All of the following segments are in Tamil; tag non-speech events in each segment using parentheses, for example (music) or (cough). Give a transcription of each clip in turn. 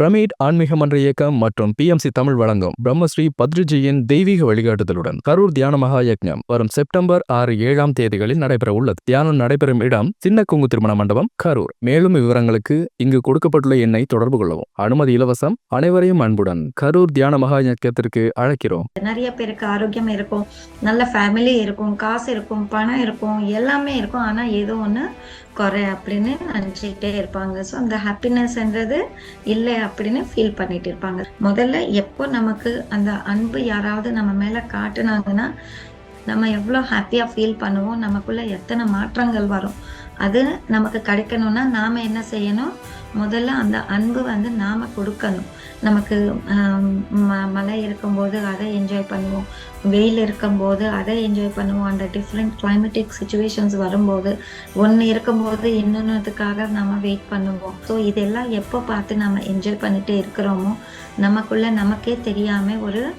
பிரமிட் ஆன்மீக மன்ற இயக்கம் மற்றும் பிஎம்சி தமிழ் வழங்கும் பிரம்மஸ்ரீ பத்ரிஜியின் தெய்வீக வழிகாட்டுதலுடன் கரூர் தியான மகா யக்ஞம் வரும் செப்டம்பர் ஆறு ஏழாம் தேதிகளில் நடைபெற உள்ளது தியானம் நடைபெறும் இடம் சின்ன குங்கு திருமண மண்டபம் கரூர். மேலும் விவரங்களுக்கு இங்கு கொடுக்கப்பட்டுள்ள எண்ணை தொடர்பு கொள்ளவும். அனுமதி இலவசம் அனைவரையும் அன்புடன் கரூர் தியான மகா யக்கத்திற்கு அழைக்கிறோம். நிறைய பேருக்கு ஆரோக்கியம் இருக்கும் நல்ல ஃபேமிலி இருக்கும் காசு இருக்கும் பணம் இருக்கும் எல்லாமே இருக்கும். ஆனா ஏதோ ஒண்ணு குறை அப்படின்னு நினச்சிக்கிட்டே இருப்பாங்க. ஸோ அந்த ஹாப்பினஸ்ன்றது இல்லை அப்படின்னு ஃபீல் பண்ணிட்டு இருப்பாங்க. முதல்ல எப்போ நமக்கு அந்த அன்பு யாராவது நம்ம மேலே காட்டுனாங்கன்னா நம்ம எவ்வளோ ஹாப்பியாக ஃபீல் பண்ணுவோம் நமக்குள்ள எத்தனை மாற்றங்கள் வரும். அது நமக்கு கிடைக்கணும்னா நாம் என்ன செய்யணும்? முதல்ல அந்த அன்பு வந்து நாம் கொடுக்கணும். நமக்கு ம- மழை இருக்கும்போது அதை என்ஜாய் பண்ணுவோம். வெயில் இருக்கும்போது அதை என்ஜாய் பண்ணுவோம். அந்த டிஃப்ரெண்ட் கிளைமேட்டிக் சுச்சுவேஷன்ஸ் வரும்போது ஒன்று இருக்கும்போது இன்னொன்றுக்காக நம்ம வெயிட் பண்ணுவோம். ஸோ இதெல்லாம் எப்போ பார்த்து நம்ம என்ஜாய் பண்ணிட்டு இருக்கிறோமோ நமக்குள்ள நமக்கே தெரியாமல் ஒரு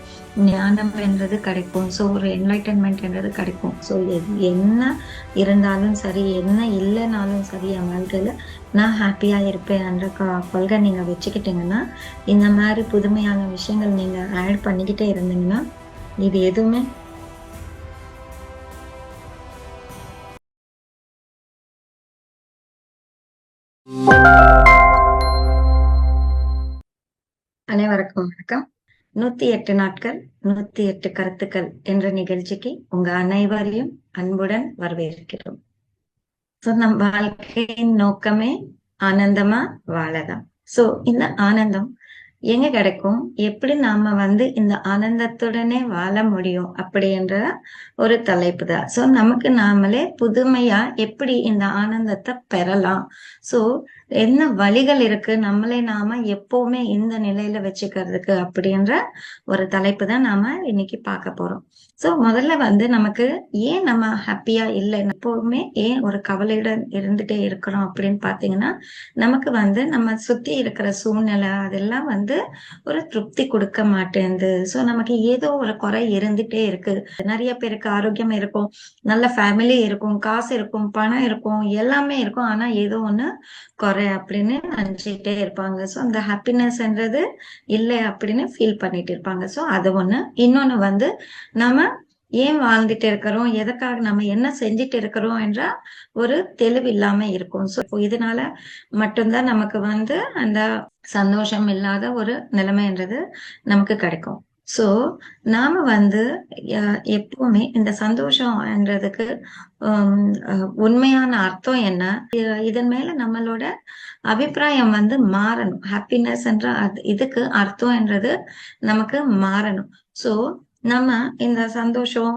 ஞானம் என்றது கிடைக்கும். ஸோ ஒரு என்லைட்டன்மெண்ட் என்றது கிடைக்கும். ஸோ என்ன இருந்தாலும் சரி என்ன இல்லைனாலும் சரி என் வாழ்க்கையில் நான் ஹாப்பியாக இருப்பேன் என்ற கொள்கை நீங்கள் வச்சுக்கிட்டீங்கன்னா இந்த மாதிரி புதுமையான விஷயங்கள் நீங்கள் ஆட் பண்ணிக்கிட்டே இருந்தீங்கன்னா இது எதுவுமே அனைவருக்கும் வணக்கம். நூத்தி எட்டு நாட்கள் நூத்தி எட்டு கருத்துக்கள் என்ற நிகழ்ச்சிக்கு உங்க அனைவரையும் அன்புடன் வரவேற்கிறோம். சோ நம் வாழ்க்கையின் நோக்கமே ஆனந்தமா வாழதான். சோ இந்த ஆனந்தம் எங்க கிடைக்கும்? எப்படி நாம வந்து இந்த ஆனந்தத்துடனே வாழ முடியும் அப்படின்ற ஒரு தலைப்பு தான். சோ நமக்கு நாமளே புதுமையா எப்படி இந்த ஆனந்தத்தை பெறலாம்? சோ என்ன வழிகள் இருக்கு? நம்மளே நாம எப்பவுமே இந்த நிலையில வச்சுக்கிறதுக்கு அப்படின்ற ஒரு தலைப்பு தான் நாம இன்னைக்கு பார்க்க போறோம். சோ முதல்ல வந்து நமக்கு ஏன் நம்ம ஹாப்பியா இல்லை? எப்பவுமே ஏன் ஒரு கவலையுடன் இருந்துட்டே இருக்கிறோம் அப்படின்னு பாத்தீங்கன்னா நமக்கு வந்து நம்ம சுத்தி இருக்கிற சூழ்நிலை அதெல்லாம் வந்து ஒரு திருப்தி கொடுக்க மாட்டேங்குது. சோ நமக்கு ஏதோ ஒரு குறை இருந்துட்டே இருக்கு. நிறைய பேருக்கு ஆரோக்கியம் இருக்கும் நல்ல ஃபேமிலி இருக்கும் காசு இருக்கும் பணம் இருக்கும் எல்லாமே இருக்கும். ஆனா ஏதோ ஒண்ணு குறை அப்படின்னு நினைச்சுக்கிட்டே இருப்பாங்க. ஸோ அந்த ஹாப்பினஸ்ன்றது இல்லை அப்படின்னு ஃபீல் பண்ணிட்டு இருப்பாங்க. ஸோ அது ஒண்ணு. இன்னொன்னு வந்து நம்ம ஏன் வாழ்ந்துட்டு இருக்கிறோம்? எதற்காக நம்ம என்ன செஞ்சுட்டு இருக்கிறோம் என்ற ஒரு தெளிவு இல்லாம இருக்கும் ஸோ இதனால மட்டும்தான் நமக்கு வந்து அந்த சந்தோஷம் இல்லாத ஒரு நிலைமைன்றது நமக்கு கிடைக்கும். ஸோ நாம வந்து எப்பவுமே இந்த சந்தோஷம்ன்றதுக்கு உண்மையான அர்த்தம் என்ன? இதன் மேல நம்மளோட அபிப்பிராயம் வந்து மாறணும். ஹாப்பினஸ் என்ற அது- இதுக்கு அர்த்தம்ன்றது நமக்கு மாறணும். ஸோ நம்ம இந்த சந்தோஷம்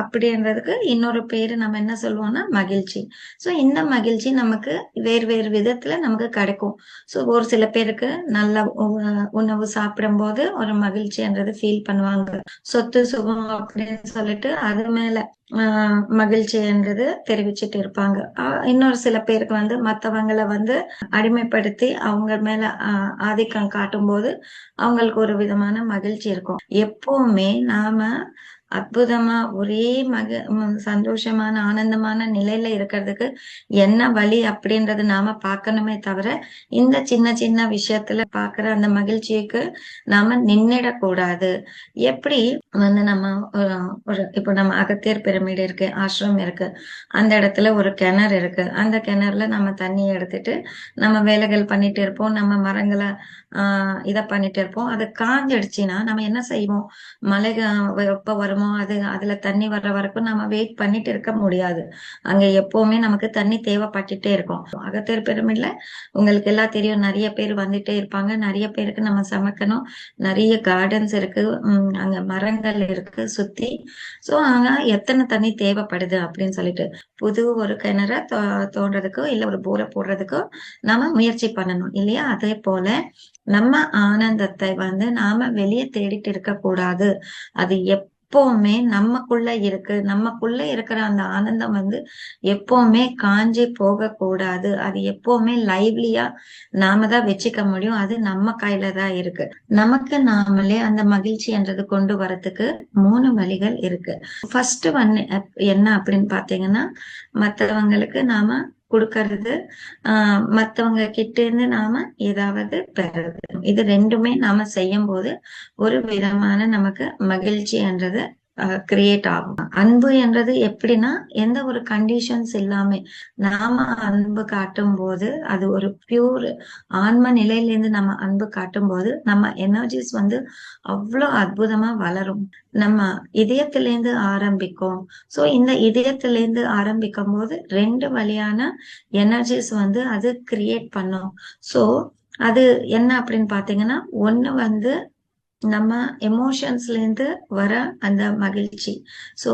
அப்படின்றதுக்கு இன்னொரு பேரு நம்ம என்ன சொல்லுவோம்னா மகிழ்ச்சி. ஸோ இந்த மகிழ்ச்சி நமக்கு வேறு வேறு விதத்துல நமக்கு கிடைக்கும். ஸோ ஒரு சில பேருக்கு நல்ல உணவு உணவு சாப்பிடும்போது ஒரு மகிழ்ச்சின்றது ஃபீல் பண்ணுவாங்க. சொத்து சுகம் அப்படின்னு சொல்லிட்டு அது மேல ஆஹ், மகிழ்ச்சின்றது தெரிவிச்சிட்டு இருப்பாங்க. இன்னொரு சில பேருக்கு வந்து மத்தவங்கள வந்து அடிமைப்படுத்தி அவங்க மேல ஆஹ், ஆதிக்கம் காட்டும்போது அவங்களுக்கு ஒரு விதமான மகிழ்ச்சி இருக்கும். எப்பவுமே நாம அற்புதமா ஒரே மக சந்தோஷமான ஆனந்தமான நிலையில இருக்கிறதுக்கு என்ன வழி அப்படின்றது நாம பார்க்கணுமே தவிர இந்த சின்ன சின்ன விஷயத்துல பாக்குற அந்த மகிழ்ச்சிக்கு நாம நின்னிடக்கூடாது. எப்படி வந்து நம்ம ஒரு- இப்போ நம்ம அகத்தியர் பிரமிடு இருக்கு ஆசிரமம் இருக்கு அந்த இடத்துல ஒரு கிணறு இருக்கு அந்த கிணறுல நம்ம தண்ணி எடுத்துட்டு நம்ம வேலைகள் பண்ணிட்டு இருப்போம் நம்ம மரங்களை ஆஹ் இதை பண்ணிட்டு இருப்போம். அது காஞ்சிடுச்சுன்னா நம்ம என்ன செய்வோம்? மழை வெப்ப வரும் வருமோ அது அதுல தண்ணி வர்ற வரைக்கும் நம்ம வெயிட் பண்ணிட்டு இருக்க முடியாது. அங்க எப்பவுமே நமக்கு தண்ணி தேவைப்பட்டுட்டே இருக்கும். அகத்தியர் பெருமில்ல உங்களுக்கு எல்லாம் தெரியும் நிறைய பேர் வந்துட்டே இருப்பாங்க. நிறைய பேருக்கு நம்ம சமைக்கணும். நிறைய கார்டன்ஸ் இருக்கு. அங்க மரங்கள் இருக்கு சுத்தி. சோ அங்க எத்தனை தண்ணி தேவைப்படுது அப்படின்னு சொல்லிட்டு புது ஒரு கிணற தோ- தோன்றதுக்கோ இல்ல ஒரு போரை போடுறதுக்கோ நாம முயற்சி பண்ணணும் இல்லையா? அதே போல நம்ம ஆனந்தத்தை வந்து நாம வெளியே தேடிட்டு இருக்க கூடாது அது எப்பவுமே நமக்குள்ள இருக்கு. நமக்குள்ள இருக்கிற அந்த ஆனந்தம் வந்து எப்பவுமே காஞ்சி போக கூடாது. அது எப்பவுமே லைவ்லியா நாம தான் வச்சுக்க முடியும். அது நம்ம கையில தான் இருக்கு. நமக்கு நாமளே அந்த மகிழ்ச்சி என்றது கொண்டு வரத்துக்கு மூணு வழிகள் இருக்கு. ஃபர்ஸ்ட் ஒன் என்ன அப்படின்னு பாத்தீங்கன்னா மத்தவங்களுக்கு நாம கொடுக்கறது. ஆஹ் மத்தவங்க கிட்ட இருந்து நாம ஏதாவது பெறது இது ரெண்டுமே நாம செய்யும் போது ஒரு விதமான நமக்கு மகிழ்ச்சின்றது கிரியேட் ஆகும். அன்பு என்றது எப்படின்னா எந்த ஒரு கண்டிஷன்ஸ் இல்லாம நாம அன்பு காட்டும் போது அது ஒரு பியூர் ஆன்ம நிலையிலேருந்து நம்ம அன்பு காட்டும் போது நம்ம எனர்ஜிஸ் வந்து அவ்வளோ அற்புதமா வளரும். நம்ம இதயத்திலேருந்து ஆரம்பிக்கும். சோ இந்த இதயத்திலேருந்து ஆரம்பிக்கும் போது ரெண்டு வழியான எனர்ஜிஸ் வந்து அது கிரியேட் பண்ணும். சோ அது என்ன அப்படின்னு பாத்தீங்கன்னா ஒண்ணு வந்து நம்ம எமோஷன்ஸ்ல இருந்து வர அந்த மகிழ்ச்சி. சோ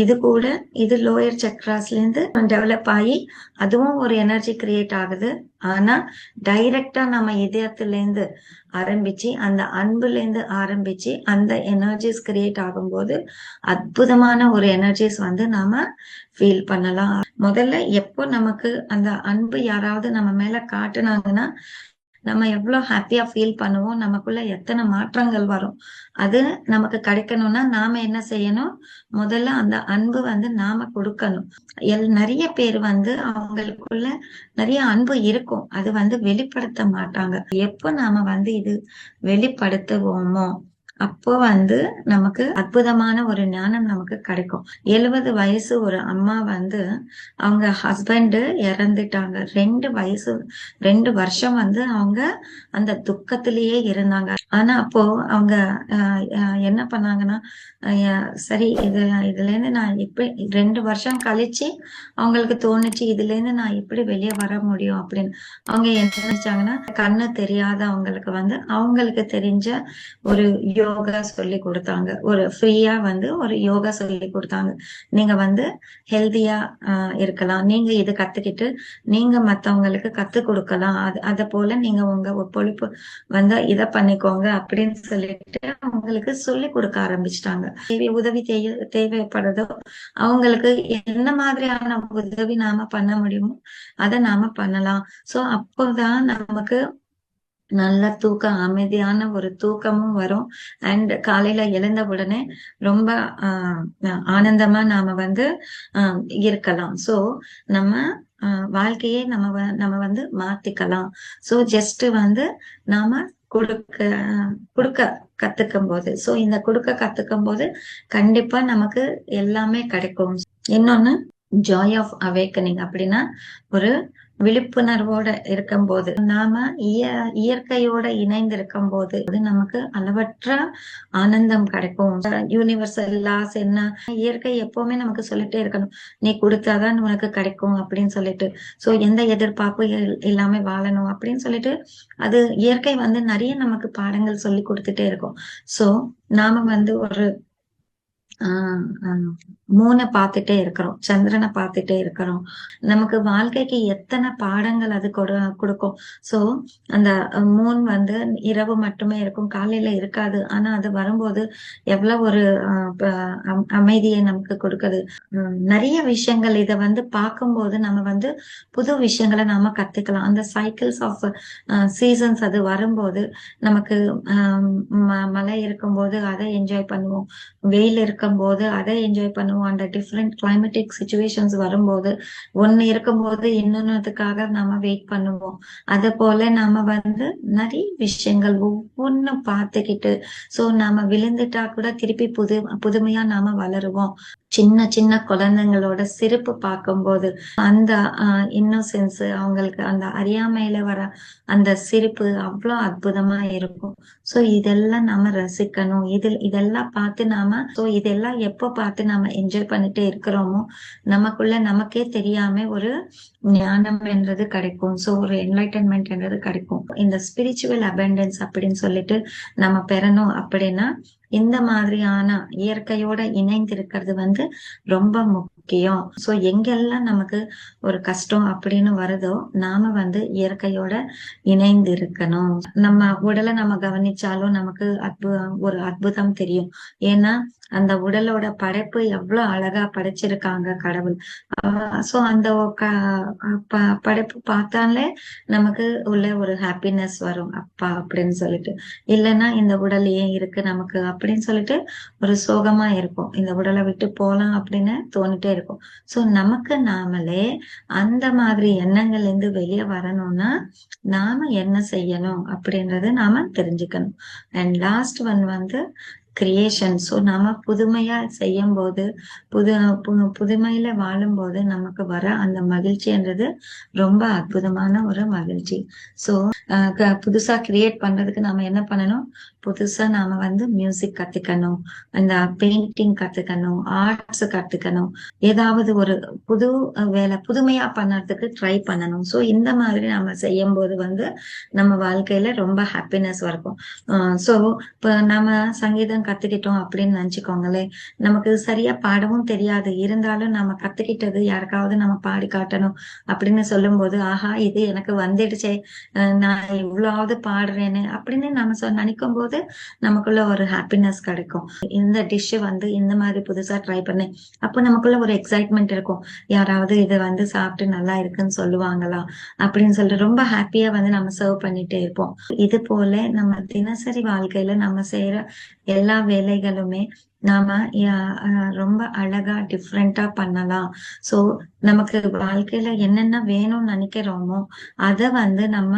இது கூட இது லோயர் சக்ராஸ்ல இருந்து டெவலப் ஆகி அதுவும் ஒரு எனர்ஜி கிரியேட் ஆகுது. ஆனா டைரக்டா நம்ம இதயத்துலேருந்து ஆரம்பிச்சு அந்த அன்புல இருந்து ஆரம்பிச்சு அந்த எனர்ஜிஸ் கிரியேட் ஆகும்போது அற்புதமான ஒரு எனர்ஜிஸ் வந்து நாம ஃபீல் பண்ணலாம். முதல்ல எப்போ நமக்கு அந்த அன்பு யாராவது நம்ம மேல காட்டுனாங்கன்னா நம்ம எவ்வளவு ஹாப்பியா ஃபீல் பண்ணுவோம் நமக்குள்ள எத்தனை மாற்றங்கள் வரும் அது நமக்கு கிடைக்கணும்னா நாம என்ன செய்யணும்? முதல்ல அந்த அன்பு வந்து நாம கொடுக்கணும். எல் நிறைய பேர் வந்து அவங்களுக்குள்ள நிறைய அன்பு இருக்கும். அது வந்து வெளிப்படுத்த மாட்டாங்க. எப்போ நாம வந்து இது வெளிப்படுத்துவோமோ அப்போ வந்து நமக்கு அற்புதமான ஒரு ஞானம் நமக்கு கிடைக்கும். எழுபது வயசு ஒரு அம்மா வந்து அவங்க ஹஸ்பண்ட் இறந்துட்டாங்க. ரெண்டு வயசு ரெண்டு வருஷம் வந்து அவங்க அந்த துக்கத்திலேயே இருந்தாங்க. ஆனா அப்போ அவங்க என்ன பண்ணாங்கன்னா சரி இது இதுல இருந்து நான் எப்படி ரெண்டு வருஷம் கழிச்சு அவங்களுக்கு தோணுச்சு இதுல இருந்து நான் எப்படி வெளியே வர முடியும் அப்படின்னு. அவங்க என்ன நினைச்சாங்கன்னா கண்ணு தெரியாத அவங்களுக்கு வந்து அவங்களுக்கு தெரிஞ்ச ஒரு யோகா சொல்லி கொடுத்தாங்க. ஒரு ஃப்ரீயா வந்து ஒரு யோகா சொல்லி கொடுத்தாங்க. நீங்க வந்து ஹெல்தியா இருக்கலாம். நீங்க இது கத்துக்கிட்டு நீங்க மத்தவங்களுக்கு கத்து கொடுக்கலாம். அது அத போல நீங்க உங்க பொழிப்பு வந்து இத பண்ணிக்கோங்க. அப்படின்னு சொல்லிட்டு அவங்களுக்கு சொல்லி கொடுக்க ஆரம்பிச்சிட்டாங்க. உதவி தேவைப்படுதோ அவங்களுக்கு என்ன மாதிரியான உதவி நாம பண்ண முடியுமோ அதை நாம பண்ணலாம். சோ அப்போதான் நமக்கு நல்ல தூக்கம் அமைதியான ஒரு தூக்கமும் வரும். அண்ட் காலையில எழுந்த உடனே ரொம்ப ஆஹ் ஆனந்தமா நாம வந்து ஆஹ் இருக்கலாம். சோ நம்ம வாழ்க்கையே நம்ம நம்ம வந்து மாத்திக்கலாம். சோ ஜஸ்ட் வந்து நாம கொடுக்க கொடுக்க கத்துக்கும் போது சோ இந்த கொடுக்க கத்துக்கும் போது கண்டிப்பா நமக்கு எல்லாமே கிடைக்கும். இன்னொன்னு ஜாய் ஆஃப் அவேக்கனிங் அப்படின்னா ஒரு விழிப்புணர்வோட இருக்கும் போது நாம இய இயற்கையோட இணைந்து இருக்கும் போது நமக்கு அளவற்ற ஆனந்தம் கிடைக்கும். யூனிவர்சல் லாஸ் என்ன? இயற்கை எப்பவுமே நமக்கு சொல்லிட்டே இருக்கணும். நீ கொடுத்தாதான் உனக்கு கிடைக்கும் அப்படின்னு சொல்லிட்டு. சோ எந்த எதிர்பார்ப்பு இல்லாம வாழணும் அப்படின்னு சொல்லிட்டு அது இயற்கை வந்து நிறைய நமக்கு பாடங்கள் சொல்லி கொடுத்துட்டே இருக்கும். சோ நாம வந்து ஒரு ஆஹ் மூணை பார்த்துட்டே இருக்கிறோம் சந்திரனை பார்த்துட்டே இருக்கிறோம். நமக்கு வாழ்க்கைக்கு எத்தனை பாடங்கள் அது கொடு கொடுக்கும்? சோ அந்த மூன் வந்து இரவு மட்டுமே இருக்கும் காலையில இருக்காது. ஆனா அது வரும்போது எவ்வளவு ஒரு அமைதியை நமக்கு கொடுக்குது. நிறைய விஷயங்கள் இத வந்து பார்க்கும்போது நம்ம வந்து புது விஷயங்களை நாம கத்துக்கலாம். அந்த சைக்கிள்ஸ் ஆஃப் சீசன்ஸ் அது வரும்போது நமக்கு மழை இருக்கும்போது அதை என்ஜாய் பண்ணுவோம். வெயில் இருக்கும்போது அதை என்ஜாய் பண்ணுவோம். அந்த டிஃப்ரெண்ட் கிளைமேட்டிக் சுச்சுவேஷன்ஸ் வரும்போது ஒன்னு இருக்கும்போது இன்னொன்னுக்காக நாம வெயிட் பண்ணுவோம். அது போல நாம வந்து நிறைய விஷயங்கள் ஒவ்வொன்னும் பார்த்துக்கிட்டு சோ நாம விழுந்துட்டா கூட திருப்பி புது புதுமையா நாம வளருவோம். சின்ன சின்ன குழந்தைங்களோட சிரிப்பு பார்க்கும்போது அந்த இன்னோசென்ஸ் அவங்களுக்கு அந்த அறியாமையில வர அந்த சிரிப்பு அவ்வளவு அற்புதமா இருக்கும். சோ இதெல்லாம் நாம ரசிக்கணும். இதில் இதெல்லாம் பார்த்து நாம சோ இதெல்லாம் எப்போ பார்த்து நாம என்ஜாய் பண்ணிட்டே இருக்கிறோமோ நமக்குள்ள நமக்கே தெரியாம ஒரு ஞானம் என்றது கிடைக்கும். சோ ஒரு என்லைட்டன்மெண்ட் என்றது கிடைக்கும். இந்த ஸ்பிரிச்சுவல் அபண்டன்ஸ் அப்படின்னு சொல்லிட்டு நம்ம பெறணும் அப்படின்னா இந்த மாதிரியான இயற்கையோட இணைந்திருக்கிறது வந்து ரொம்ப முக்கியம். முக்கியம். சோ எங்கெல்லாம் நமக்கு ஒரு கஷ்டம் அப்படின்னு வருதோ நாம வந்து இயற்கையோட இணைந்து இருக்கணும். நம்ம உடலை நம்ம கவனிச்சாலும் நமக்கு அற்பு ஒரு அற்புதம் தெரியும். ஏன்னா அந்த உடலோட படைப்பு எவ்வளவு அழகா படைச்சிருக்காங்க கடவுள். சோ அந்த படைப்பு பார்த்தாலே நமக்கு உள்ள ஒரு ஹாப்பினஸ் வரும். அப்பா அப்படின்னு சொல்லிட்டு. இல்லைன்னா இந்த உடல் ஏன் இருக்கு நமக்கு அப்படின்னு சொல்லிட்டு ஒரு சோகமா இருக்கும். இந்த உடலை விட்டு போலாம் அப்படின்னு தோணிட்டே இருக்கும் இருக்கும். சோ நமக்கு நாமளே அந்த மாதிரி எண்ணங்கள்ல இருந்து வெளியே வரணும்னா நாம என்ன செய்யணும் அப்படின்றத நாம தெரிஞ்சுக்கணும். அண்ட் லாஸ்ட் ஒன் வந்து கிரியேஷன் ஸோ நாம புதுமையா செய்யும் போது புது பு- புதுமையில வாழும்போது நமக்கு வர அந்த மகிழ்ச்சின்றது ரொம்ப அற்புதமான ஒரு மகிழ்ச்சி. ஸோ புதுசா கிரியேட் பண்றதுக்கு நாம என்ன பண்ணணும்? புதுசா நாம வந்து மியூசிக் கத்துக்கணும். அந்த பெயிண்டிங் கத்துக்கணும். ஆர்ட்ஸ் கத்துக்கணும். ஏதாவது ஒரு புது வேலை புதுமையா பண்ணறதுக்கு ட்ரை பண்ணணும். ஸோ இந்த மாதிரி நம்ம செய்யும் போது வந்து நம்ம வாழ்க்கையில ரொம்ப ஹாப்பினஸ் இருக்கும். ஸோ இப்போ நம்ம சங்கீதம் கத்துக்கிட்டோம் அப்படின்னு நினைச்சுக்கோங்களேன். நமக்கு சரியா பாடவும் தெரியாது. இருந்தாலும் நம்ம கத்துக்கிட்டது யாருக்காவது நம்ம பாடி காட்டணும் அப்படின்னு சொல்லும்போது ஆஹா இது எனக்கு வந்துடுச்சே. நான் இவ்வளவாவது பாடுறேன்னு அப்படின்னு நம்ம சொ- நினைக்கும் போது நமக்குள்ள ஒரு ஹாப்பினஸ் கிடைக்கும். இந்த டிஷ் வந்து இந்த மாதிரி புதுசா ட்ரை பண்ணேன். அப்போ நமக்குள்ள ஒரு எக்ஸைட்மெண்ட் இருக்கும். யாராவது இதை வந்து சாப்பிட்டு நல்லா இருக்குன்னு சொல்லுவாங்களா? அப்படின்னு சொல்லிட்டு ரொம்ப ஹாப்பியா வந்து நம்ம சர்வ் பண்ணிட்டே இருப்போம். இது போல நம்ம தினசரி வாழ்க்கையில நம்ம செய்யற எல்லா எல்லா வேலைகளுமே நாம ரொம்ப அழகா டிஃப்ரெண்டா பண்ணலாம். சோ நமக்கு வாழ்க்கையில என்னென்ன வேணும்னு நினைக்கிறோமோ அத வந்து நம்ம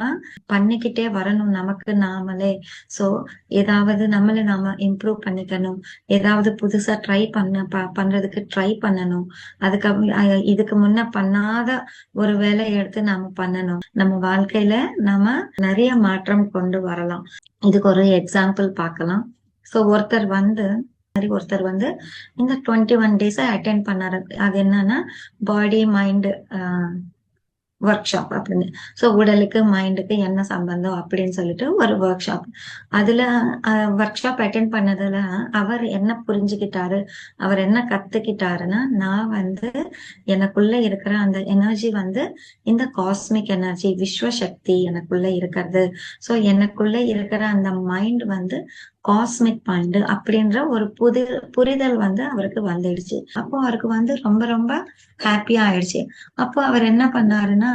பண்ணிக்கிட்டே வரணும் நமக்கு நாமளே. சோ ஏதாவது நம்மள நாம இம்ப்ரூவ் பண்ணிக்கணும். ஏதாவது புதுசா ட்ரை பண்ண ப- பண்றதுக்கு ட்ரை பண்ணணும். அதுக்கு இதுக்கு முன்ன பண்ணாத ஒரு வேலையை எடுத்து நாம பண்ணணும். நம்ம வாழ்க்கையில நாம நிறைய மாற்றம் கொண்டு வரலாம். இதுக்கு ஒரு எக்ஸாம்பிள் பார்க்கலாம். சோ ஒருத்தர் வந்து மாதிரி ஒருத்தர் வந்து இந்த டுவெண்ட்டி ஒன் டேஸ் அட்டென்ட் பண்ணாரு. அது என்னன்னா பாடி மைண்ட் ஒர்க் ஷாப் அப்படின்னு. ஸோ உடலுக்கு மைண்டுக்கு என்ன சம்பந்தம் அப்படின்னு சொல்லிட்டு ஒரு ஒர்க் ஷாப் அதுல ஒர்க் ஷாப் அட்டென்ட் பண்ணதுல அவர் என்ன புரிஞ்சுக்கிட்டாரு? அவர் என்ன கத்துக்கிட்டாருன்னா நான் வந்து எனக்குள்ள இருக்கிற அந்த எனர்ஜி வந்து இந்த காஸ்மிக் எனர்ஜி விஸ்வ சக்தி எனக்குள்ள இருக்கிறது. ஸோ எனக்குள்ள இருக்கிற அந்த மைண்ட் வந்து காஸ்மிக் பாயிண்ட் அப்படின்ற ஒரு புது புரிதல் வந்து அவருக்கு வந்துடுச்சு. அப்போ அவருக்கு வந்து ரொம்ப ரொம்ப ஹாப்பியா ஆயிடுச்சு. அப்போ அவர் என்ன பண்ணாருன்னா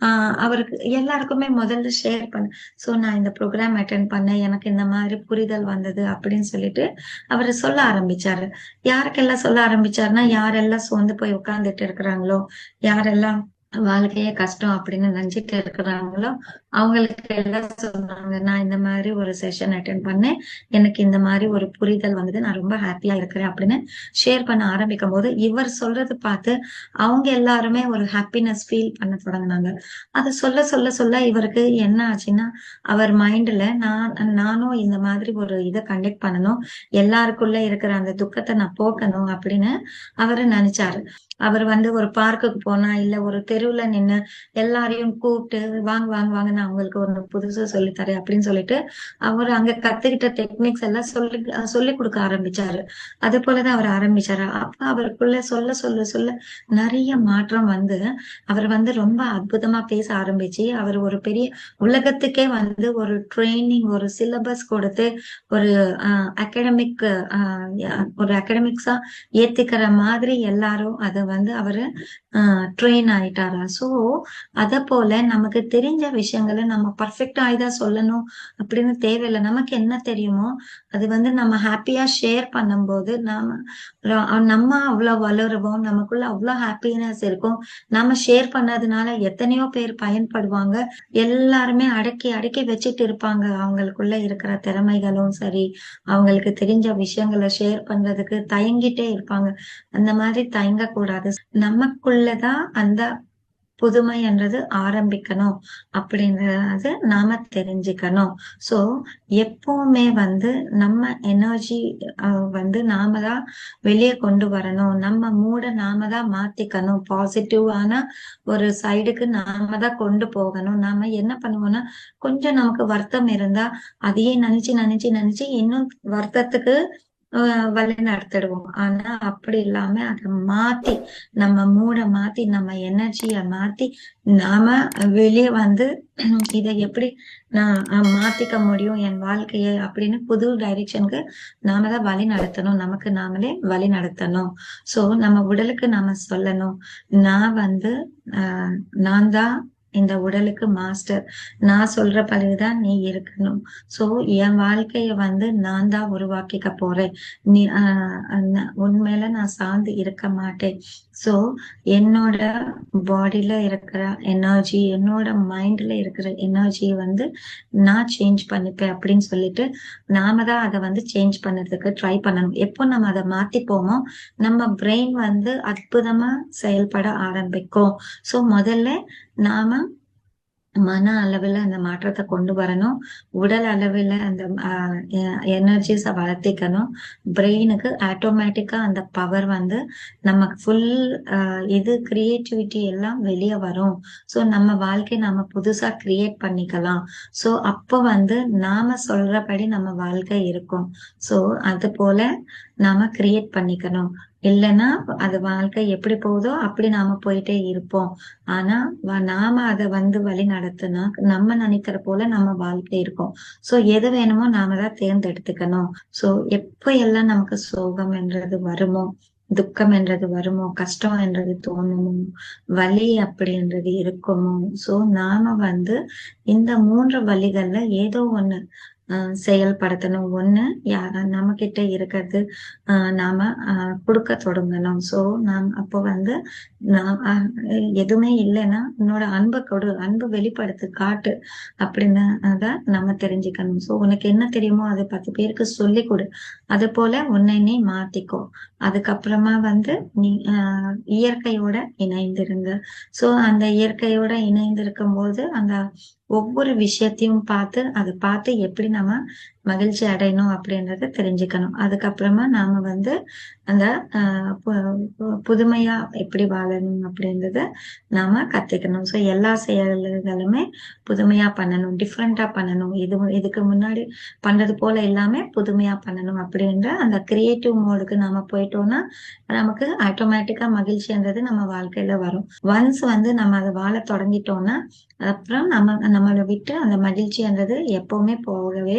ஆஹ் அவருக்கு எல்லாருக்குமே முதல்ல ஷேர் பண்ண. சோ நான் இந்த ப்ரோக்ராம் அட்டென்ட் பண்ணேன். எனக்கு இந்த மாதிரி புரிதல் வந்தது அப்படின்னு சொல்லிட்டு அவர் சொல்ல ஆரம்பிச்சாரு. யாருக்கெல்லாம் சொல்ல ஆரம்பிச்சாருன்னா யாரெல்லாம் சோர்ந்து போய் உட்கார்ந்துட்டு இருக்கிறாங்களோ யாரெல்லாம் வாழ்க்கையே கஷ்டம் அப்படின்னு நினைச்சிட்டு இருக்கிறாங்களோ அவங்களுக்கு எல்லாம் சொன்னாங்க நான் இந்த மாதிரி ஒரு செஷன் அட்டென்ட் பண்ணேன். எனக்கு இந்த மாதிரி ஒரு புரிதல் வந்தது. நான் ரொம்ப ஹாப்பியா இருக்கிறேன் அப்படின்னு ஷேர் பண்ண ஆரம்பிக்கும் போது இவர் சொல்றது பார்த்து அவங்க எல்லாருமே ஒரு ஹாப்பினஸ் ஃபீல் பண்ண தொடங்கினாங்க. அதை சொல்ல சொல்ல சொல்ல இவருக்கு என்ன ஆச்சுன்னா அவர் மைண்ட்ல நான் நானும் இந்த மாதிரி ஒரு இதை கண்டக்ட் பண்ணணும். எல்லாருக்குள்ள இருக்கிற அந்த துக்கத்தை நான் போக்கணும் அப்படின்னு அவரு நினைச்சாரு. அவர் வந்து ஒரு பார்க்குக்கு போனா இல்ல ஒரு தெருவுல நின்னு எல்லாரையும் கூப்பிட்டு வாங்க வாங்க வாங்க நான் உங்களுக்கு ஒரு புதுசா சொல்லித்தரேன் அப்படின்னு சொல்லிட்டு அவர் அங்க கத்துக்கிட்ட டெக்னிக்ஸ் எல்லாம் சொல்லி சொல்லி கொடுக்க ஆரம்பிச்சாரு. அது போலதான் அவர் ஆரம்பிச்சாரு. அப்ப அவருக்குள்ள சொல்ல சொல்ல சொல்ல நிறைய மாற்றம் வந்து அவர் வந்து ரொம்ப அற்புதமா பேச ஆரம்பிச்சு அவர் ஒரு பெரிய உலகத்துக்கே வந்து ஒரு ட்ரைனிங் ஒரு சிலபஸ் கொடுத்து ஒரு அகாடமிக் ஒரு அகாடமிக்ஸா ஏத்துக்கிற மாதிரி எல்லாரும் அதை வந்து அவரு ட்ரெயின் ஆயிட்டாரா? சோ அத போல நமக்கு தெரிஞ்ச விஷயங்கள் நம்ம பர்ஃபெக்டா இதான் சொல்லணும் அப்படின்னு தேவையில்லை. நமக்கு என்ன தெரியுமோ? அது வந்து நம்ம ஹாப்பியா ஷேர் பண்ணும்போது நாம நம்ம அவ்வளவு வளருவோம் நமக்குள்ள அவ்வளவு ஹாப்பினஸ் இருக்கும். நாம ஷேர் பண்ணதுனால எத்தனையோ பேர் பயன்படுவாங்க. எல்லாருமே அடக்கி அடக்கி வச்சுட்டு இருப்பாங்க. அவங்களுக்குள்ள இருக்கிற திறமைகளும் சரி அவங்களுக்கு தெரிஞ்ச விஷயங்களை ஷேர் பண்றதுக்கு தயங்கிட்டே இருப்பாங்க. அந்த மாதிரி தயங்க கூடாது நமக்குள்ளதான் அந்த புதுமை என்றது ஆரம்பிக்கணும் அப்படின்றது நாம தெரிஞ்சுக்கணும். சோ எப்பவுமே வந்து நம்ம எனர்ஜி வந்து நாம தான் வெளியே கொண்டு வரணும். நம்ம மூட நாம தான் மாத்திக்கணும். பாசிட்டிவான ஒரு சைடுக்கு நாம தான் கொண்டு போகணும். நாம என்ன பண்ணுவோம்னா கொஞ்சம் நமக்கு வருத்தம் இருந்தா அதையே நினைச்சு நினைச்சு நினைச்சு இன்னும் வருத்தத்துக்கு வழி நடத்திடுவோம் ஆனா அப்படி இல்லாம அதை மாத்தி நம்ம மூட மாத்தி நம்ம எனர்ஜிய மாத்தி நாம வெளியே வந்து (clears throat) இதை எப்படி நான் மாத்திக்க முடியும் என் வாழ்க்கையை அப்படின்னு புது டைரக்ஷனுக்கு நாம தான் வழி நடத்தணும். நமக்கு நாமளே வழி நடத்தணும். சோ நம்ம உடலுக்கு நாம சொல்லணும். நான் வந்து ஆஹ் நான் தான் இந்த உடலுக்கு மாஸ்டர் நான் சொல்ற பழுதுதான் நீ இருக்கணும். சோ என் வாழ்க்கைய வந்து நான் தான் உருவாக்கிக்க போறேன். நீ உண்மையில நான் சார்ந்து இருக்க மாட்டேன். சோ என்னோட பாடியில இருக்கிற எனர்ஜி என்னோட மைண்ட்ல இருக்கிற எனர்ஜியை வந்து நான் சேஞ்ச் பண்ணிப்பேன் அப்படின்னு சொல்லிட்டு நாம தான் அதை வந்து சேஞ்ச் பண்ணதுக்கு ட்ரை பண்ணணும். எப்போ நம்ம அதை மாத்திப்போமோ நம்ம பிரெயின் வந்து அற்புதமா செயல்பட ஆரம்பிக்கும். சோ முதல்ல நாம மன அளவுல அந்த மாற்றத்தை கொண்டு வரணும். உடல் அளவுல அந்த எனர்ஜிஸ வளர்த்திக்கணும். பிரெயினுக்கு ஆட்டோமேட்டிக்கா அந்த பவர் வந்து நமக்கு ஃபுல் இது கிரியேட்டிவிட்டி எல்லாம் வெளியே வரும். சோ நம்ம வாழ்க்கையை நாம புதுசா கிரியேட் பண்ணிக்கலாம். சோ அப்போ வந்து நாம சொல்றபடி நம்ம வாழ்க்கை இருக்கும். சோ அது போல நாம கிரியேட் பண்ணிக்கணும். இல்லைன்னா அது வாழ்க்கை எப்படி போகுதோ அப்படி நாம போயிட்டே இருப்போம். ஆனா நாம அதை வந்து வழி நடத்தினா நம்ம நினைக்கிற போல நம்ம வாழ்க்கை இருக்கும். சோ எது வேணுமோ நாம தான் தேர்ந்தெடுத்துக்கணும். சோ எப்ப எல்லாம் நமக்கு சோகம் என்றது வருமோ துக்கம் என்றது வருமோ கஷ்டம் என்றது தோணுமோ வலி அப்படின்றது இருக்குமோ சோ நாம வந்து இந்த மூன்று வழிகள்ல ஏதோ ஒண்ணு செயல்படுத்தணும். ஒண்ணு யார நம்ம கிட்ட இருக்கிறது ஆஹ் நாம கொடுக்க தொடங்கணும். சோ நாம் அப்போ வந்து எதுவுமே இல்லைன்னா உன்னோட அன்பை கொடு அன்பு வெளிப்படுத்து காட்டு அப்படின்னு தான் நம்ம தெரிஞ்சுக்கணும். சோ உனக்கு என்ன தெரியுமோ அதை பத்து பேருக்கு சொல்லி கொடு. அது போல உன்னை நீ மாத்திக்கோ. அதுக்கப்புறமா வந்து நீ ஆஹ் இயற்கையோட இணைந்திருங்க. சோ அந்த இயற்கையோட இணைந்திருக்கும் போது அந்த ஒவ்வொரு விஷயத்தையும் பார்த்து அதை பார்த்து எப்படி நம்ம மகிழ்ச்சி அடையணும் அப்படின்றத தெரிஞ்சுக்கணும். அதுக்கப்புறமா நாம வந்து அந்த புதுமையா எப்படி வாழணும் அப்படின்றத நாம கத்துக்கணும். ஸோ எல்லா செயல்களுமே புதுமையா பண்ணணும் டிஃப்ரெண்டா பண்ணணும். இது இதுக்கு முன்னாடி பண்றது போல எல்லாமே புதுமையா பண்ணணும் அப்படின்ற அந்த கிரியேட்டிவ் மோடுக்கு நாம போயிட்டோம்னா நமக்கு ஆட்டோமேட்டிக்கா மகிழ்ச்சின்றது நம்ம வாழ்க்கையில வரும். ஒன்ஸ் வந்து நம்ம அதை வாழ தொடங்கிட்டோம்னா அப்புறம் நம்ம நம்மளை விட்டு அந்த மகிழ்ச்சின்றது எப்பவுமே போகவே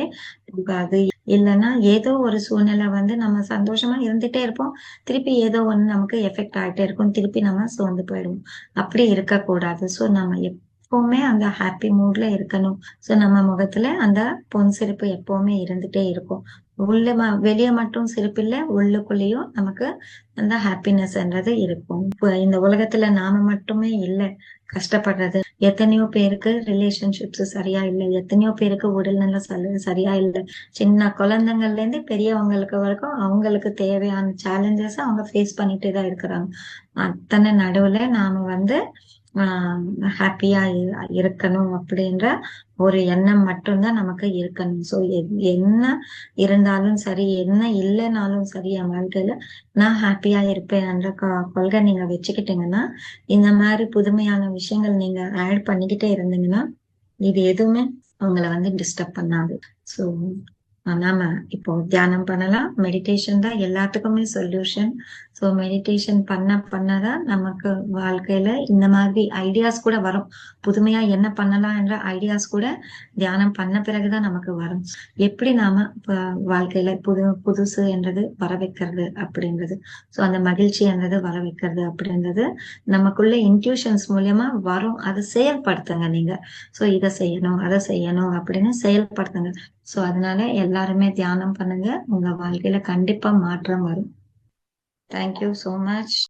போகாது இல்லைன்னா ஏதோ ஒரு சூழ்நிலை வந்து நம்ம சந்தோஷமா இருந்துட்டே இருப்போம். திருப்பி ஏதோ ஒண்ணு நமக்கு எஃபெக்ட் ஆயிட்டே இருக்கும். திருப்பி நம்ம சோர்ந்து போயிடுவோம். அப்படி இருக்கக்கூடாது. சோ நம்ம எப்பவுமே அந்த ஹாப்பி மூட்ல இருக்கணும். சோ நம்ம முகத்துல அந்த பொன் சிரிப்பு எப்பவுமே இருந்துட்டே இருக்கும். உள்ள ம- மட்டும் சிரிப்பு இல்ல உள்ளுக்குள்ளேயும் நமக்கு அந்த ஹாப்பினஸ்ன்றது இருக்கும். இந்த உலகத்துல நாம மட்டுமே இல்ல. கஷ்டப்படுறது. எத்தனையோ பேருக்கு ரிலேஷன்ஷிப்ஸ் சரியா இல்லை. எத்தனையோ பேருக்கு உடல்நல சரி- சரியா இல்லை. சின்ன குழந்தைங்கள்ல இருந்து பெரியவங்களுக்கு வரைக்கும் அவங்களுக்கு தேவையான சேலஞ்சஸ் அவங்க ஃபேஸ் பண்ணிட்டு தான் இருக்கிறாங்க. அத்தனை நடுவுல நாம வந்து ஹாப்பியா இருக்கணும் அப்படின்ற ஒரு எண்ணம் மட்டும்தான் நமக்கு இருக்கணும். சோ என்ன இருந்தாலும் சரி என்ன இல்லைனாலும் சரி என் வாழ்க்கையில நான் ஹாப்பியா இருப்பேன் என்ற கொள்கை நீங்க வச்சுக்கிட்டீங்கன்னா இந்த மாதிரி புதுமையான விஷயங்கள் நீங்க ஆட் பண்ணிக்கிட்டே இருந்தீங்கன்னா இது எதுவுமே உங்களை வந்து டிஸ்டர்ப் பண்ணாது. சோ நாம இப்போ தியானம் பண்ணலாம். மெடிடேஷன் தான் எல்லாத்துக்குமே சொல்யூஷன் ஸோ மெடிடேஷன் பண்ண பண்ணதான் நமக்கு வாழ்க்கையில இந்த மாதிரி ஐடியாஸ் கூட வரும். புதுமையா என்ன பண்ணலாம் என்ற ஐடியாஸ் கூட தியானம் பண்ண பிறகுதான் நமக்கு வரும். எப்படி நாம வாழ்க்கையில புது புதுசு என்றது வர வைக்கிறது அப்படின்றது. ஸோ அந்த மகிழ்ச்சி என்றது வர வைக்கிறது அப்படின்றது நமக்குள்ள இன்ட்யூஷன்ஸ் மூலியமா வரும். அதை செயல்படுத்துங்க நீங்க. ஸோ இதை செய்யணும் அதை செய்யணும் அப்படின்னு செயல்படுத்துங்க. ஸோ அதனால எல்லாருமே தியானம் பண்ணுங்க. உங்க வாழ்க்கையில கண்டிப்பா மாற்றம் வரும். Thank you so much.